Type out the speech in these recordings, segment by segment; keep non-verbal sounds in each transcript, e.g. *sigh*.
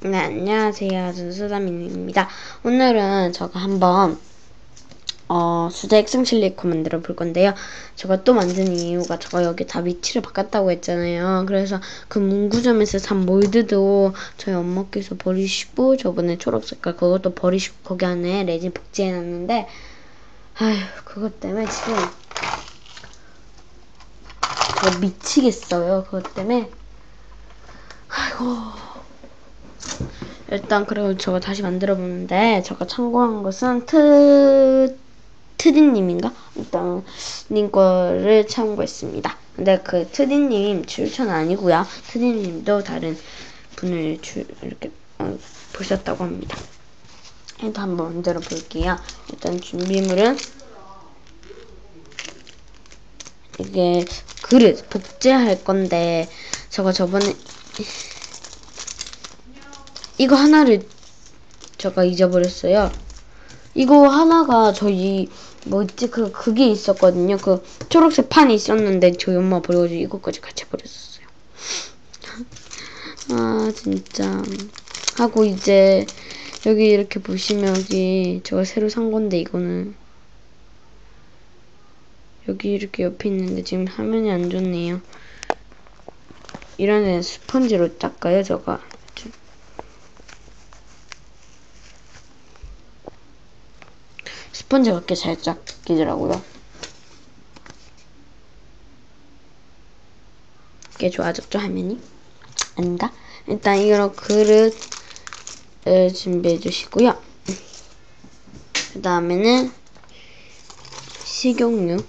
네, 안녕하세요. 준수다민입니다. 오늘은 제가 한번 어, 수제 액상 실리콘 만들어 볼 건데요. 제가 또 만든 이유가 제가 여기 다 위치를 바꿨다고 했잖아요. 그래서 그 문구점에서 산 몰드도 저희 엄마께서 버리시고 저번에 초록 색깔 그것도 버리시고 거기 안에 레진 복제해 놨는데 아휴 그것 때문에 지금 제가 미치겠어요. 그것 때문에 아이고 일단 그리고 저거 다시 만들어 보는데 제가 참고한 것은 트 트디님인가? 일단 님 거를 참고했습니다. 근데 그 트디님 출처는 아니고요. 트디님도 다른 분을 주, 이렇게 어, 보셨다고 합니다. 일단 한번 만들어 볼게요. 일단 준비물은 이게 그릇 복제할 건데 제가 저번에 이거 하나를 제가 잊어버렸어요. 이거 하나가 저희 뭐지 그 그게 있었거든요. 그 초록색 판이 있었는데 저희 엄마 버려가지고 이것까지 같이 버렸었어요. *laughs* 아 진짜 하고 이제 여기 이렇게 보시면 여기 제가 새로 산 건데 이거는 여기 이렇게 옆에 있는데 지금 화면이 안 좋네요. 이런 스펀지로 닦아요, 저가. 스펀지 같게 살짝 끼더라고요. 꽤 좋아졌죠, 화면이? 아닌가? 일단 이런 그릇을 준비해 주시고요. 그 다음에는 식용유.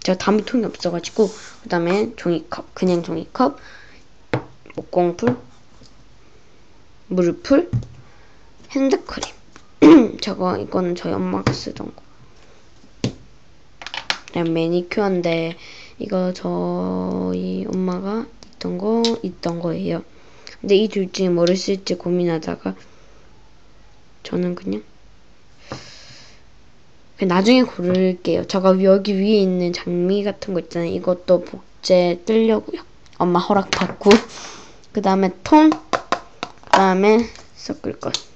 제가 담을 통이 없어가지고 그 다음에 종이컵, 그냥 종이컵, 목공풀, 물풀, 핸드크림. *clears throat* 저거 이거는 저희 엄마가 쓰던 거. 그냥 매니큐어인데 이거 저희 엄마가 있던 거 있던 거예요. 근데 이 둘 중에 뭐를 쓸지 고민하다가 저는 그냥 나중에 고를게요. 제가 여기 위에 있는 장미 같은 거 있잖아요. 이것도 복제 뜨려고요. 엄마 허락 받고 *laughs* 그 다음에 통, 그 다음에 섞을 것.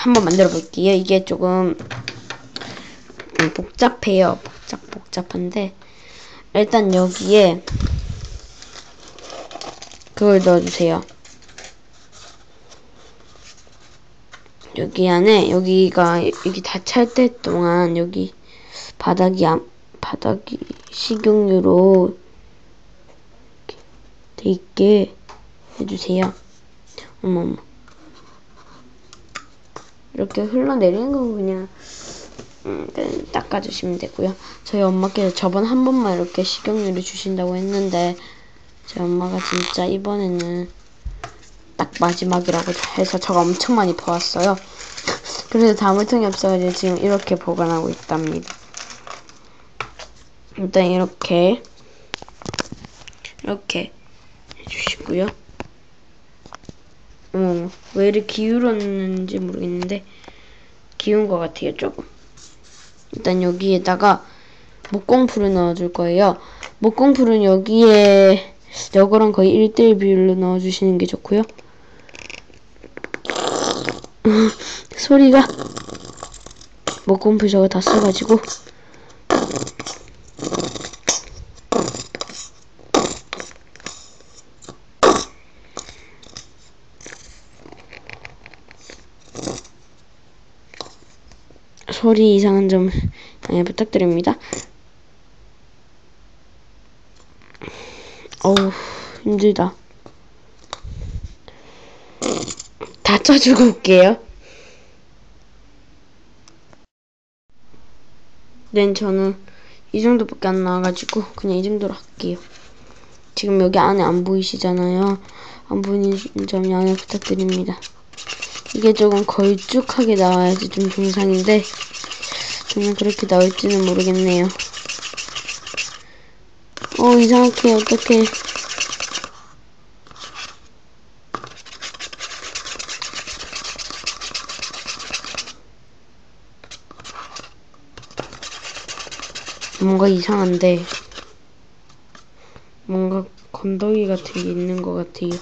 한번 만들어 볼게요. 이게 조금 복잡해요. 복잡 복잡한데 일단 여기에 그걸 넣어주세요. 여기 안에 여기가 여기 다 찰 때 동안 여기 바닥이 바닥이 식용유로 돼 있게 해주세요. 어머머. 이렇게 흘러내리는 건 그냥 음, 닦아주시면 되고요. 저희 엄마께서 저번 한 번만 이렇게 식용유를 주신다고 했는데 제 엄마가 진짜 이번에는 딱 마지막이라고 해서 저가 엄청 많이 보았어요. *laughs* 그래서 다물통이 없어가지고 지금 이렇게 보관하고 있답니다. 일단 이렇게 이렇게 해주시고요. 어, 왜 이렇게 기울었는지 모르겠는데 기운 것 같아요 조금. 일단 여기에다가 목공풀을 넣어줄 거예요. 목공풀은 여기에 여거랑 거의 1대1 비율로 넣어주시는 게 좋고요. *laughs* 소리가 목공풀 저거 다 써가지고 소리 이상한 점 양해 부탁드립니다. 어우 힘들다. 다 쳐주고 올게요. 네, 저는 이 정도밖에 안 나와가지고 그냥 이 정도로 할게요. 지금 여기 안에 안 보이시잖아요. 안 보이는 점 양해 부탁드립니다. 이게 조금 걸쭉하게 나와야지 좀 정상인데 저는 그렇게 나올지는 모르겠네요. 어 이상하게 어떻게 뭔가 이상한데 뭔가 건더기 같은 게 있는 것 같아요.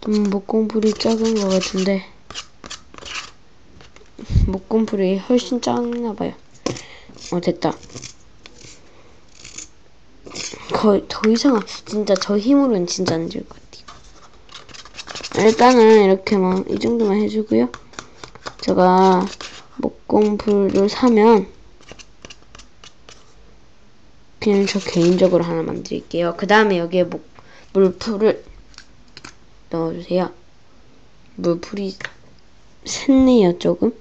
좀 목공풀이 작은 것 같은데 목공풀이 훨씬 작나 봐요. 어 됐다. 거의 더 이상 진짜 저 힘으로는 진짜 안 될 것 같아요. 일단은 이렇게 막이 정도만 해주고요. 제가 목공풀을 사면 그냥 저 개인적으로 하나 만들게요. 그 다음에 여기에 목, 물풀을 넣어주세요. 물풀이 샜네요, 조금.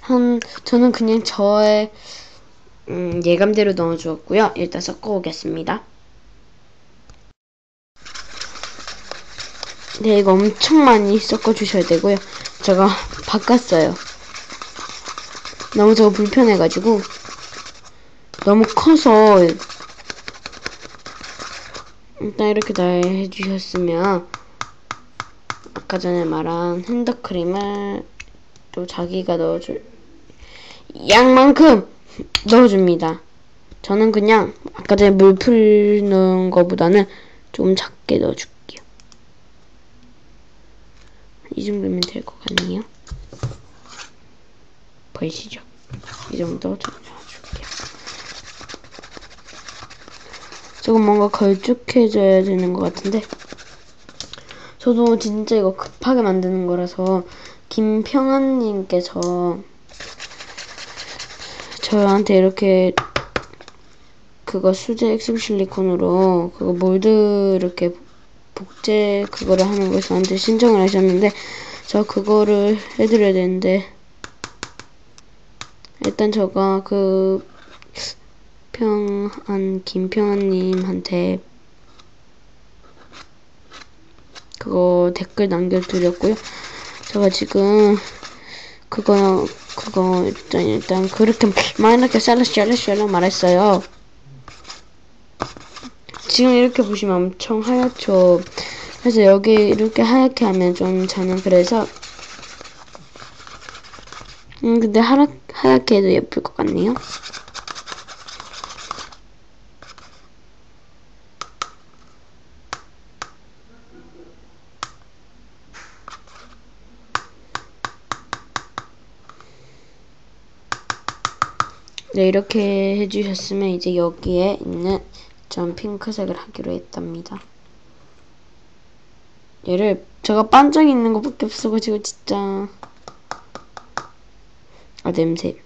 한 저는 그냥 저의 음, 예감대로 넣어주었고요. 일단 섞어 오겠습니다. 네, 이거 엄청 많이 섞어주셔야 되고요. 제가 바꿨어요. 너무 저거 불편해가지고 너무 커서 일단 이렇게 다 해주셨으면 아까 전에 말한 핸드크림을 또 자기가 넣어줄 양만큼 넣어줍니다. 저는 그냥 아까 전에 물풀 넣은 거보다는 좀 작게 넣어줄게요. 이 정도면 될 것 같네요. 보이시죠? 이 정도 좀 넣어줄게요. 조금 뭔가 걸쭉해져야 되는 것 같은데 저도 진짜 이거 급하게 만드는 거라서 김평안님께서 저한테 이렇게 그거 수제 액습 실리콘으로 그거 몰드 이렇게 복제 그거를 하는 걸 저한테 신청을 하셨는데 저 그거를 해드려야 되는데 일단 제가 그 평안 김평안님한테 그거 댓글 남겨드렸고요. 제가 지금 그거 그거 일단 일단 그렇게 막 이렇게 샬라샬라샬라 말했어요. 지금 이렇게 보시면 엄청 하얗죠. 그래서 여기 이렇게 하얗게 하면 좀 저는 그래서 음 근데 하얗, 하얗게 해도 예쁠 것 같네요. 네, 이렇게 해주셨으면 이제 여기에 있는 전 핑크색을 하기로 했답니다. 얘를 제가 반짝이 있는 것밖에 없어가지고 진짜. 아 냄새.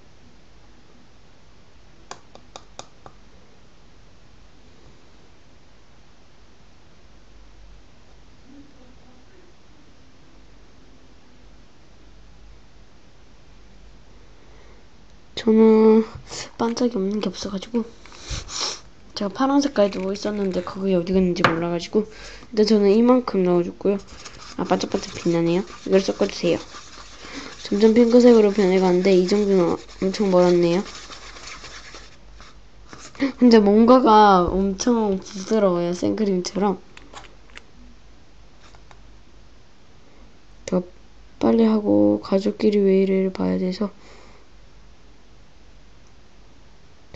저는 반짝이 없는 게 없어가지고 제가 파란 색깔 두고 있었는데 그게 어디 갔는지 몰라가지고 근데 저는 이만큼 넣어줬고요. 아 반짝반짝 빛나네요. 이걸 섞어주세요. 점점 핑크색으로 변해가는데 이 정도는 엄청 멀었네요. *laughs* 근데 뭔가가 엄청 부드러워요 생크림처럼. 더 빨리 하고 가족끼리 왜 이래를 봐야 돼서.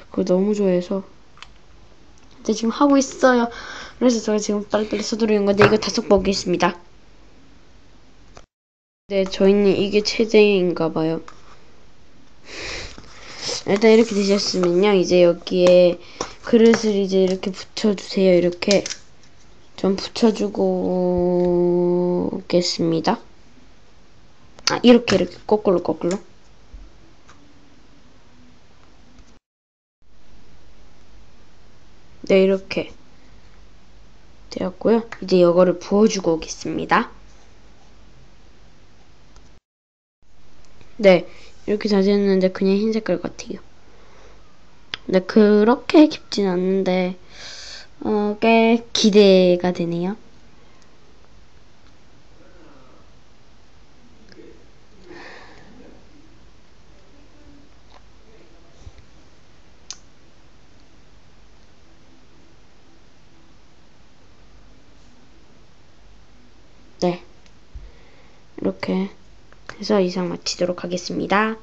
그거 너무 좋아해서 근데 지금 하고 있어요. 그래서 제가 지금 빨리빨리 서두르는 건데 이거 다섯 보겠습니다. 네 저희는 이게 최대인가 봐요. 일단 이렇게 되셨으면요. 이제 여기에 그릇을 이제 이렇게 붙여주세요. 이렇게 좀 붙여주고 오겠습니다. 아 이렇게 이렇게. 거꾸로 거꾸로 네, 이렇게 되었고요. 이제 이거를 부어주고 오겠습니다. 네, 이렇게 다 됐는데 그냥 흰 색깔 같아요. 근데 그렇게 깊진 않는데 어, 꽤 기대가 되네요. 네. 이렇게 해서 이상 마치도록 하겠습니다.